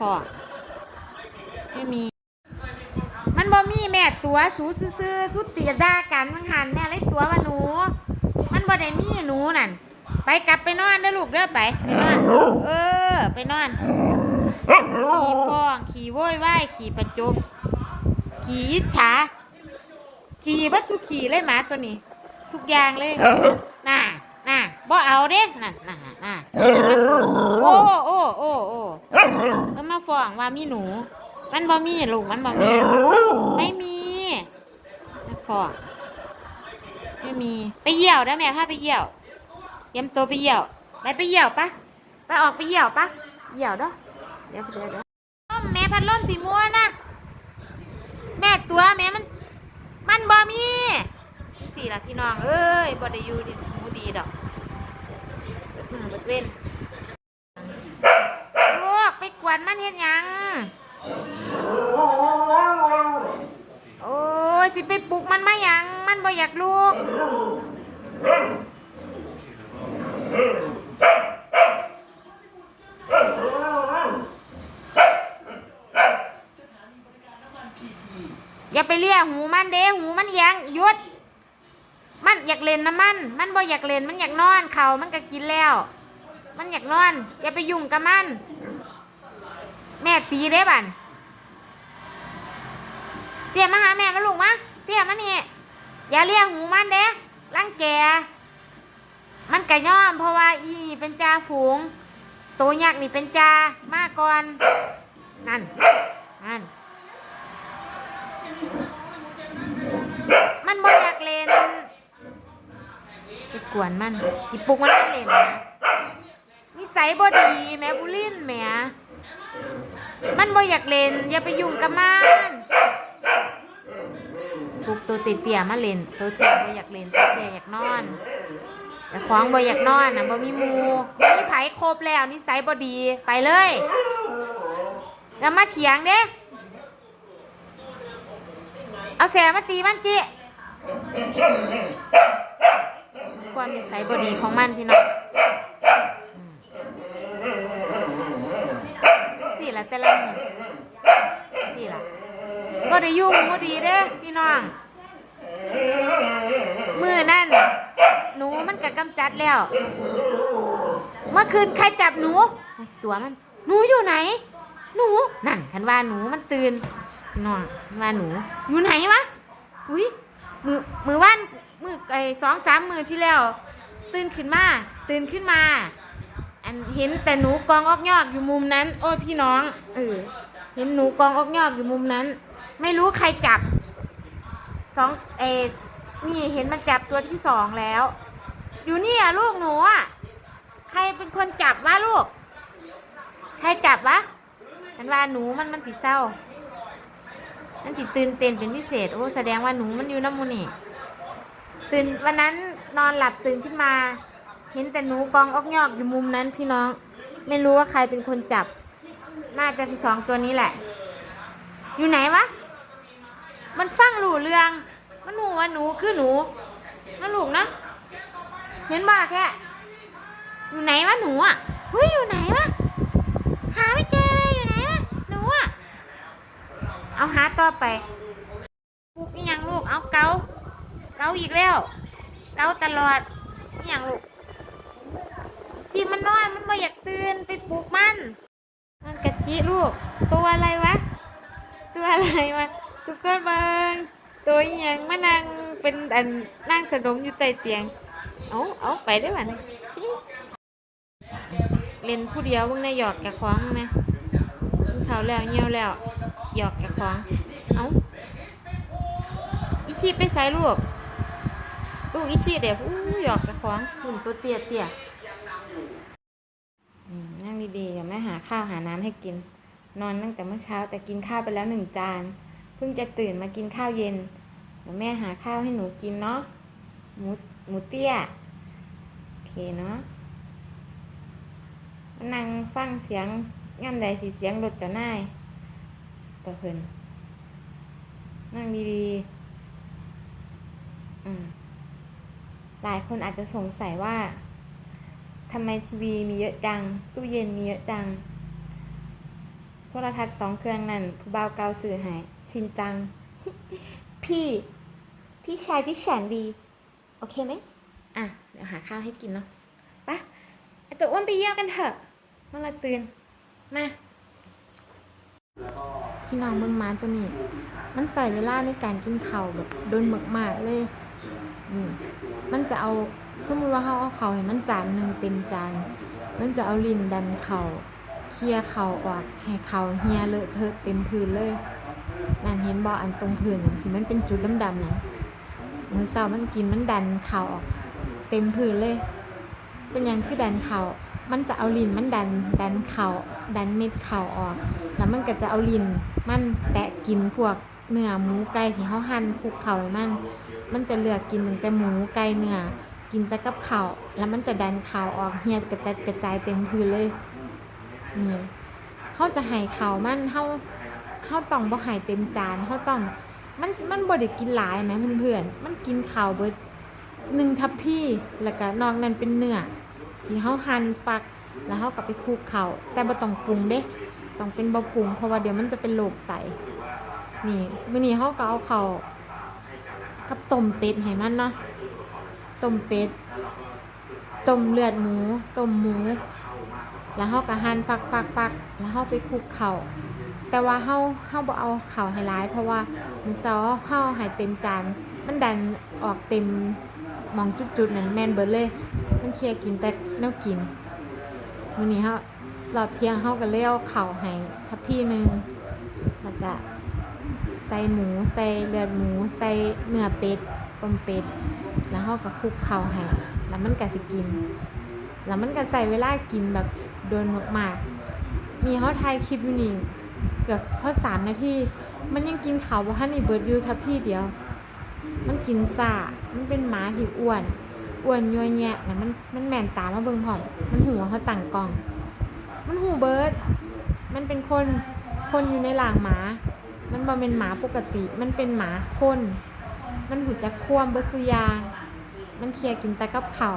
ฟอไม่มี มันบ่มีแม่ตัวสูซื่อสุดตีด่ากันมันหันแม่เลยตัวว่าหนู มันบ่ได้มีหนูนั่น ไปกลับไปนอนเด้อลูกเด้อไปไปนอน เออ ไปนอน ขี่ฟ้อง ขี่โว้ยว้ายขี่ประจบ ขี่อิจฉา ขี่บัดทุขี่เลยหมาตัวนี้ ทุกอย่างเลย น่ะ น่ะบ่เอาเด้น่ะน่ะ โอ้โอ้โอ้โอ้เออมาฟ้องว่ามีหนู มันบ่มีลูกมันบ่มีไม่มีมาฟ้องไม่มีไปเยี่ยวได้ไหมพาไปเยี่ยวเตรียมตัวไปเยี่ยวไปไปเยี่ยวปะไปออกไปเยี่ยวปะเยี่ยวเด้อเดี๋ยวเดี๋ยวเดี๋ยวอ้อแม่พัดลมสีม่วงนะแม่ตัวแม่มัน มันบ่มีสี่ละพี่น้องเอ้ยบ่ได้อยู่ดีหูดีดอก มือเบิดเว้นลูกไปกวนมันเฮ็ดหยัง โอ้ยสิไปปลุกมันมาหยัง มันบ่อยากลูก อย่าไปเลียหูมันเด้หูมันแยังหยุด อยากเล่นนะมัน มันบ่อยากเล่นมันอยากนอนเขามันก็กินแล้ว มันอยากนอน อย่าไปยุ่งกับมัน แม่ตีเด้บันเตี้ยมาหาแม่มาลูกมาเตี้ยมานี่อย่าเลี้ยงหูมันเด้รังแก มันกะย่อม เพราะว่าอีนี่เป็นจ่าฝูงตัวยักษ์นี่เป็นจ่ามาก่อน นั่น นั่นบ่อยากเล่นไป กวนมันอีปุกมันไม่เล่นนะนิสัยบ่ดีแม่บุลินแม่มันบ่อยากเล่น อย่าไปยุ่งกับมันปุกตัวติดเตี่ยๆมาเล่นตัวเตี่ยบ่อยากเล่นตัวเตี่ยอยากนอนแต่ขวางบ่อยากนอนนะบ่มีมูบ่มีไผครบแล้วนิสัยบ่ดีไปเลย แล้วมาเถียงเด้เอาแสมาตีมันจิ ความนิสัยบดีของมันพี่น้องสี่ละแต่ละมือสี่ละบ่ได้ยุ่งบ่ดีเด้พี่น้องมือนั่นหนูมันกะกำจัดแล้ว เมื่อคืนใครจับหนูตัวมัน หนูอยู่ไหน หนูนั่นฉันว่าหนูมันตื่นนองว่าหนู อยู่ไหนวะอุ้ยมือมือว่าน มือไอ้สองสามมือที่แล้ว ตื่นขึ้นมา ตื่นขึ้นมา อันเห็นแต่หนูกองออกยอกอยู่มุมนั้น โอ้พี่น้องเออเห็นหนูกองออกยอกอยู่มุมนั้น ไม่รู้ใครจับสองเอนี่เห็นมันจับตัวที่สองแล้ว อยู่นี่อะลูกหนูอะใครเป็นคนจับวะลูก ใครจับวะฉันว่าหนูมันมันติเศร้า มันสิตื่นเต้นเป็นพิเศษ โอ้แสดงว่าหนูมันอยู่น้ำมูนี่ ตื่นวันนั้นนอนหลับตื่นขึ้นมา เห็นแต่หนูกองอกยอกอยู่มุมนั้นพี่น้อง ไม่รู้ว่าใครเป็นคนจับ น่าจะเป็นสองตัวนี้แหละ อยู่ไหนวะ มันฟังหลูเรือง มันหนูว่าหนูคือหนู มันะลูกนะ เห็นบ้าแค่อยู่ไหนวะหนูอะเฮ้ยอยู่ไหนวะ หาไม่เจอเลยอยู่ไหนวะหนูอะ เอาหาต่อไปปลุกอีหยังลูกเอาเกา เกาอีกแล้ว เกาตลอดอีหยังลูกที่มันนอนมันไม่อยากตื่นไปปลุกมัน มันกะจิลูก ตัวอะไรวะ ตัวอะไรวะทุกคนเบิงตัวอีหยังมานั่งเป็นอันนั่งสะดมอยู่ใต้เตียง เอาเอาไปได้ป่ะเนี่ยเล่นผู้เดียวมึงในหยอกแกคว้างนะกินข้าแล้วเงี้ยวแล้วหยอกแกของเอาอีชีไปใส่ลูก ลูกอีชีเดี๋ยวอู้หยอกแกของหุ่นตัวเตี้ยเตี้ยอืมนั่งดีๆเดี๋ยวแม่หาข้าวหาน้ำให้กิน นอนตั้งแต่เมื่อเช้าแต่กินข้าวไปแล้วหนึ่งจาน เพิ่งจะตื่นมากินข้าวเย็นเดี๋ยวแม่หาข้าวให้หนูกินเนาะหมูหมูเตี้ยโอเคเนาะมานั่งฟังเสียงย่ำใดสีเสียงรถเจะนายก็เพิ่นนั่งดีๆอืม หลายคนอาจจะสงสัยว่าทำไมทีวีมีเยอะจัง ตู้เย็นมีเยอะจัง โทรทัศน์สองเครื่องนั่นผู้บ่าวเก่าซื้อให้ชินจัง พี่ พี่ชายที่แสนดี โอเคไหมอะ เดี๋ยวหาข้าวให้กินเนาะไปะไอตัวอ้วนไปเยี่ยวกันเถอะเมื่อตื่น มาพี่น้องเมืองม้าตัวนี้ มันใส่เวลาในการกินข้าวแบบโดนมากๆเลย นี่มันจะเอาสมมติว่าเขาเอาเขาวให้มันจานหนึ่งเต็มจาน มันจะเอาลิ้นดันเขาเคลียเขาออกให้เขาเฮียเลอะเทอะเต็มพื้นเลยนั่นเห็นบ่อันตรงพื้นนั่นที่มันเป็นจุดดำๆนั่นมือเสามันกินมันดันเขาออก เต็มพื้นเลย เป็นอย่างคือดันเขามันจะเอาลิ้นมันดันดันเขาดันเม็ดเขาออก แล้วมันก็จะเอาลิ้นมันแตะกินพวก เนื้อหมูไก่ที่เขาหั่นคลุกเข่าให้มัน มันจะเลือกกินตั้งแต่หมูไก่เนื้อกินแต่กับข้าวแล้วมันจะดันข้าวออกเฮียกระจายกระจายเต็มพื้นเลยนี่เขาจะให้ข้าวมันเขาเขาต้องบ่ให้เต็มจานเขาต้อง มันมันบ่ได้กินหลายไหมเพื่อนๆมันกินข้าวเบิดหนึ่งทัพพี่แล้วก็นอกนั้นเป็นเนื้อที่เขาหั่นฟักแล้วเขากลับไปคลุกเขาแต่บ่ต้องปรุงเด้ ต้องเป็นบ่ปรุงเพราะว่าเดี๋ยวมันจะเป็นโรคไต นี่มื้อนี้เขาก็เอาเขาวกับต้มเป็ดให้มันเนาะต้มเป็ดต้มเลือดหมูต้มหมู แล้วเฮาก็หั่นฟักฟักฟักแล้วเฮาไปคลุกข้าวแต่ว่าเฮาเฮาบ่เอาข้าวให้หลาย เพราะว่ามื้อเช้าเฮาให้เต็มจานมันดันออกเต็มมองจุดๆนั่นแม่นเบิดเลย มันเคลียกินแต่แนวกินมื้อนี้เฮารอบเที่ยงเฮาก็เลยเข้าวให้ทัพพี่หนึงแล้วก็ ใส่หมูใส่เลือดหมูใส่เนื้อเป็ดต้มเป็ดแล้วเขาก็คลุกเข้าให้แล้วมันก็สิกิน แล้วมันก็ใส่เวลากินแบบโดนมากๆมีเขาทายคลิปอยู่นี่เกือบพอสามนาทีมันยังกินเขาวบ่ทันนี่เบิร์ดวิวทับพี่เดียว มันกินซ่ามันเป็นหมาที่อ้วนอ้วนยัวแยะนะมันมันแม่นตามาเบิ่งพร้อมมันหัวเขาตั้งกล้อง มันหูเบิร์ดมันเป็นคนคนอยู่ในหลางหมา มันบ่เป็นหมาปกติ มันเป็นหมาคน มันหูจะคว่ำเบิดสุยาง มันเคลียกินแต่กับเขาว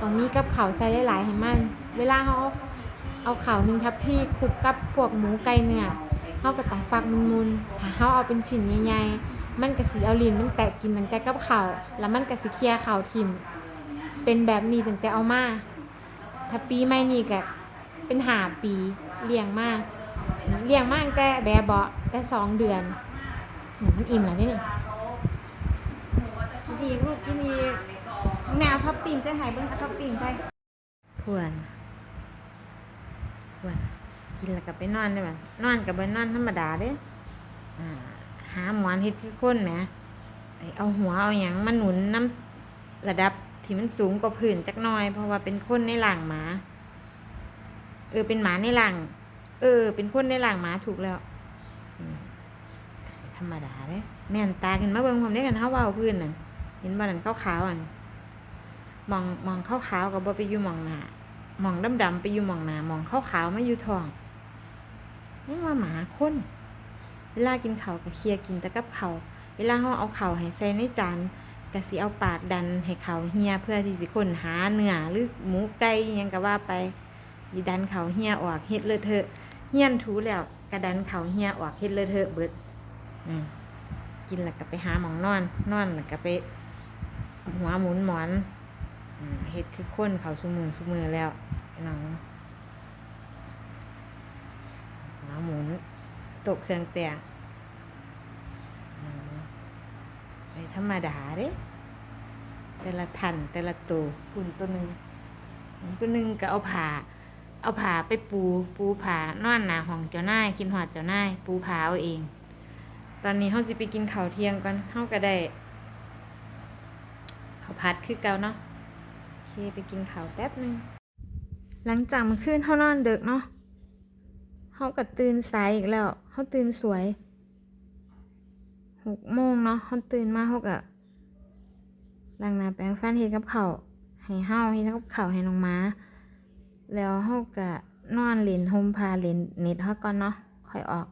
ต้องมีกับเข่าใส่หลายๆให้มัน เวลาเขาเอาเข่าหนึ่งทับพี่คลุกกับพวกหมูไก่เนื้อเขาก็ต้องฟักมุนๆถ้าเขาเอาเป็นชิ้นใหญ่ๆ มันก็สิเอาลิ้นมันแตะกินตั้งแต่กับเขาแล้วมันก็สิเคลียร์ข่าทิมเป็นแบบนี้ตั้งแต่เอามา ถ้าปีใหม่นี่ก็เป็นหาปีเลี้ยงมาก เลี้ยงมาตั้งแต่แบบเบาะแต่สองเดือนอืมมันอิ่มแล้วนี่นี่ดีลูกที่นี่แมวท็อปปิ้งใส่ไห้เบิ้งเอาท็อปปิ้งใส่พวนพวนกินแล้วก็ไปนอนได้ไหมนอนกับไปนอนธรรมดาเด้อ่าหาหมอนเฮ็ดคือคนแหมไอ้เอาหัวเอาหยังมาหนุนน้ำระดับที่มันสูงกว่าพื้นจักหน่อย เพราะว่าเป็นคนในหลังหมา เออเป็นหมาในหลัง เออ เป็นคนในหลังหมาถูกแล้วธรรมดาเด้แม่นตาขึ้นมาเบิ่งผมได้กันเฮาเว้าพื้นนั่นเห็นบ่นั่นขาวๆอันมองมองขาวๆก็บ่ไปอยู่มองหน้ามองดำๆไปอยู่มองหน้ามองขาวๆมาอยู่ท้องนี่ว่าหมาคนเวลากินข้าวก็เคลียกินแต่กับข้าวเวลาเฮาเอาข้าวให้ใส่ในจานก็สิเอาปากดันให้เขาเหี่ยเพื่อที่สิคนหาเนื้อหรือหมูไก่ยังก็ว่าไปดันเขาเหี่ยออกเฮ็ดเลอะเทอะ เหี่ยนถูแล้วก็ดันเขาเหี่ยออกเฮ็ดเลอะเทอะเบิดอืมกินแล้วก็ไปหาหมองนอน นอนแล้วก็ไป หัวหมุนหมอนอืมเฮ็ดคือคนเขาสุมือสุมือแล้วน้องหัวหมุน ตกเครื่องแปลงไม่ธรรมดาเด้แต่ละทันแต่ละตัวคุณตัวหนึ่งตัวหนึ่งก็เอาผ้า เอาผ้าไปปูปูผ้านอนหนาหองเจ้านายกินหอดเจ้านายปูผ้าเอาเอง ตอนนี้เฮาสิไปกินข้าวเที่ยงก่อนเฮาก็ได้ข้าวผัดคือเก่าเนาะโอเคไปกินข้าวแป๊บหนึงหลังจากมื่อคืนเขานอนดึกเนาะเขาก็ตื่นสายอีกแล้วเขาตื่นสวยหกโมงเนาะเขาตื่นมาเขาก็ล้างหน้าแปรงฟันเฮ็ดกับข้าวให้เฮาเฮ็ดกับข้าวให้น้องม้า แล้วเขาก็นอนเล่นโฮมพาเล่นเน็ตเขาก่อนเนาะค่อยออก